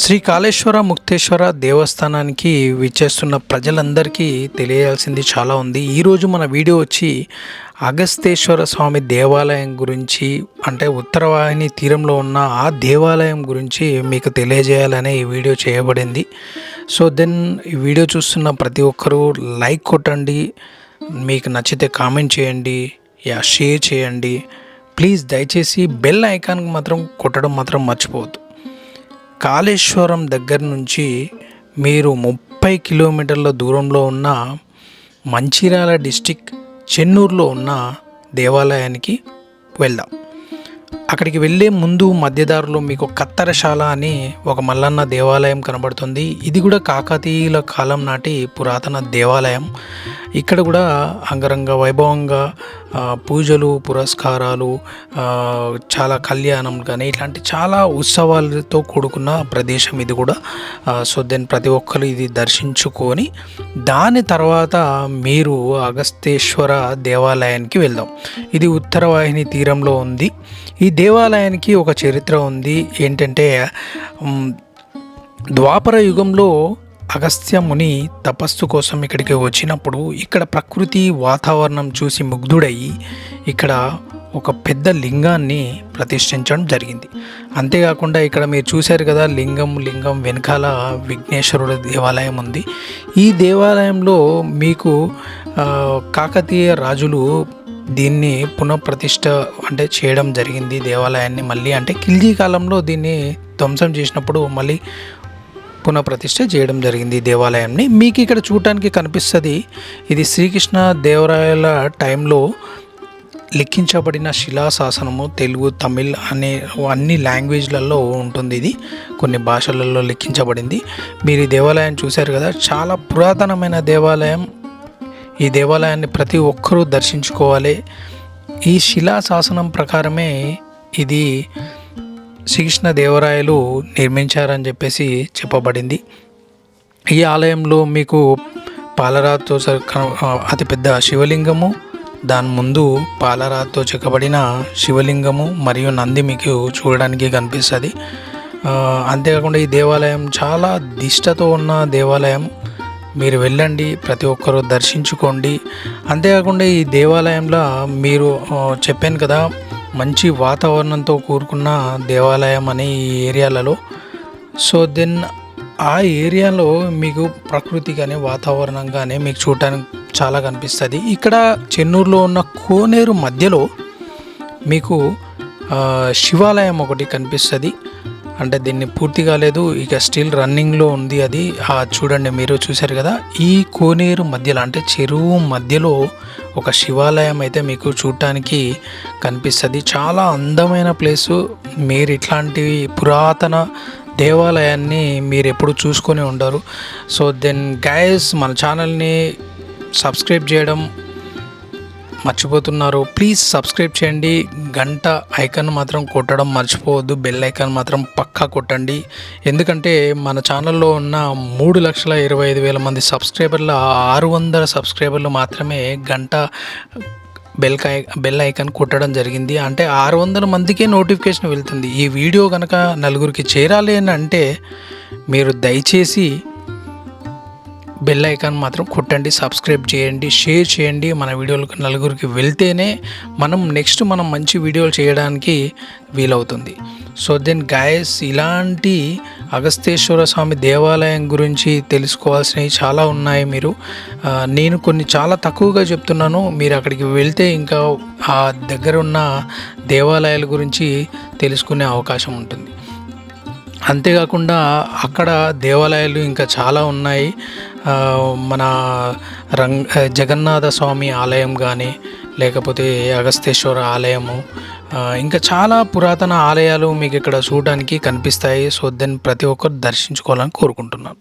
శ్రీ కాళేశ్వర ముక్తేశ్వర దేవస్థానానికి విచ్చేస్తున్న ప్రజలందరికీ తెలియాల్సింది చాలా ఉంది. ఈరోజు మన వీడియో వచ్చి అగస్తేశ్వర స్వామి దేవాలయం గురించి అంటే ఉత్తరవాహిని తీరంలో ఉన్న ఆ దేవాలయం గురించి మీకు తెలియజేయాలనే ఈ వీడియో చేయబడింది. సో దెన్ ఈ వీడియో చూస్తున్న ప్రతి ఒక్కరూ లైక్ కొట్టండి మీకు నచ్చితే కామెంట్ చేయండి యా షేర్ చేయండి. ప్లీజ్ దయచేసి బెల్ ఐకాన్కి మాత్రం కొట్టడం మాత్రం మర్చిపోవద్దు. కాళేశ్వరం దగ్గర నుంచి మీరు ముప్పై కిలోమీటర్ల దూరంలో ఉన్న మంచిర్యాల డిస్టిక్ చెన్నూరులో ఉన్న దేవాలయానికి వెళ్దాం. అక్కడికి వెళ్ళే ముందు మధ్యదారులో మీకు కత్తరశాల అని ఒక మల్లన్న దేవాలయం కనబడుతుంది. ఇది కూడా కాకతీయుల కాలం నాటి పురాతన దేవాలయం. ఇక్కడ కూడా అంగరంగ వైభవంగా పూజలు పురస్కారాలు చాలా కళ్యాణం కానీ ఇట్లాంటి చాలా ఉత్సవాలతో కూడుకున్న ప్రదేశం ఇది కూడా. సో దెన్ ప్రతి ఒక్కరు ఇది దర్శించుకొని దాని తర్వాత మీరు అగస్తేశ్వర దేవాలయానికి వెళ్దాం. ఇది ఉత్తర వాహిని తీరంలో ఉంది. ఈ దేవాలయానికి ఒక చరిత్ర ఉంది. ఏంటంటే ద్వాపర యుగంలో అగస్త్య ముని తపస్సు కోసం ఇక్కడికి వచ్చినప్పుడు ఇక్కడ ప్రకృతి వాతావరణం చూసి ముగ్ధుడయ్యి ఇక్కడ ఒక పెద్ద లింగాన్ని ప్రతిష్ఠించడం జరిగింది. అంతేకాకుండా ఇక్కడ మీరు చూశారు కదా లింగం లింగం వెనకాల విఘ్నేశ్వరుడు దేవాలయం ఉంది. ఈ దేవాలయంలో మీకు కాకతీయ రాజులు దీన్ని పునఃప్రతిష్ట అంటే చేయడం జరిగింది దేవాలయాన్ని మళ్ళీ. అంటే కిల్జీ కాలంలో దీన్ని ధ్వంసం చేసినప్పుడు మళ్ళీ పునఃప్రతిష్ఠ చేయడం జరిగింది ఈ దేవాలయాన్ని. మీకు ఇక్కడ చూడటానికి కనిపిస్తుంది ఇది శ్రీకృష్ణ దేవరాయల టైంలో లిఖించబడిన శిలాశాసనము తెలుగు తమిళ్ అనే అన్ని లాంగ్వేజ్లలో ఉంటుంది ఇది. కొన్ని భాషలలో లిఖించబడింది. మీరు ఈ దేవాలయం చూశారు కదా చాలా పురాతనమైన దేవాలయం. ఈ దేవాలయాన్ని ప్రతి ఒక్కరూ దర్శించుకోవాలి. ఈ శిలాశాసనం ప్రకారమే ఇది శ్రీకృష్ణ దేవరాయలు నిర్మించారని చెప్పేసి చెప్పబడింది. ఈ ఆలయంలో మీకు పాలరాతో అతిపెద్ద శివలింగము దాని ముందు పాలరాతో చెక్కబడిన శివలింగము మరియు నంది మీకు చూడడానికి కనిపిస్తుంది. అంతేకాకుండా ఈ దేవాలయం చాలా దిష్టతో ఉన్న దేవాలయం. మీరు వెళ్ళండి ప్రతి ఒక్కరూ దర్శించుకోండి. అంతేకాకుండా ఈ దేవాలయంలో మీరు చెప్పాను కదా మంచి వాతావరణంతో కూరుకున్న దేవాలయం అనే ఈ ఏరియాలలో. సో దెన్ ఆ ఏరియాలో మీకు ప్రకృతి కానీ వాతావరణం కానీ మీకు చూడటానికి చాలా కనిపిస్తుంది. ఇక్కడ చెన్నూరులో ఉన్న కోనేరు మధ్యలో మీకు శివాలయం ఒకటి కనిపిస్తుంది. అంటే దీన్ని పూర్తి కాలేదు ఇక స్టిల్ రన్నింగ్లో ఉంది అది. చూడండి మీరు చూశారు కదా? ఈ కోనేరు మధ్యలో అంటే చెరువు మధ్యలో ఒక శివాలయం అయితే మీకు చూడటానికి కనిపిస్తుంది. చాలా అందమైన ప్లేసు. మీరు ఇట్లాంటి పురాతన దేవాలయాన్ని మీరు ఎప్పుడు చూసుకొని ఉండరు. సో దెన్ గైస్ మన ఛానల్ని సబ్స్క్రైబ్ చేయడం మర్చిపోతున్నారు. ప్లీజ్ సబ్స్క్రైబ్ చేయండి. గంట ఐకాన్ మాత్రం కొట్టడం మర్చిపోవద్దు. బెల్ ఐకాన్ మాత్రం పక్కా కొట్టండి. ఎందుకంటే మన ఛానల్లో ఉన్న మూడు లక్షల ఇరవై ఐదు వేల మంది సబ్స్క్రైబర్ల ఆరు వందల సబ్స్క్రైబర్లు మాత్రమే గంట బెల్ బెల్ ఐకాన్ కొట్టడం జరిగింది. అంటే ఆరు వందల మందికే నోటిఫికేషన్ వెళ్తుంది. ఈ వీడియో కనుక నలుగురికి చేరాలి అని అంటే మీరు దయచేసి బెల్ ఐకాన్ మాత్రం కొట్టండి సబ్స్క్రైబ్ చేయండి షేర్ చేయండి. మన వీడియోలకు నలుగురికి వెళ్తేనే మనం నెక్స్ట్ మనం మంచి వీడియోలు చేయడానికి వీలవుతుంది. సో దెన్ గాయస్ ఇలాంటి అగస్తేశ్వర స్వామి దేవాలయం గురించి తెలుసుకోవాల్సినవి చాలా ఉన్నాయి మీరు. నేను కొన్ని చాలా తక్కువగా చెప్తున్నాను. మీరు అక్కడికి వెళ్తే ఇంకా ఆ దగ్గర ఉన్న దేవాలయాల గురించి తెలుసుకునే అవకాశం ఉంటుంది. అంతేకాకుండా అక్కడ దేవాలయాలు ఇంకా చాలా ఉన్నాయి. మన రంగ్ జగన్నాథ స్వామి ఆలయం కానీ లేకపోతే అగస్తేశ్వర ఆలయము ఇంకా చాలా పురాతన ఆలయాలు మీకు ఇక్కడ చూడడానికి కనిపిస్తాయి. సో దెన్ ప్రతి ఒక్కరు దర్శించుకోవాలని కోరుకుంటున్నాను.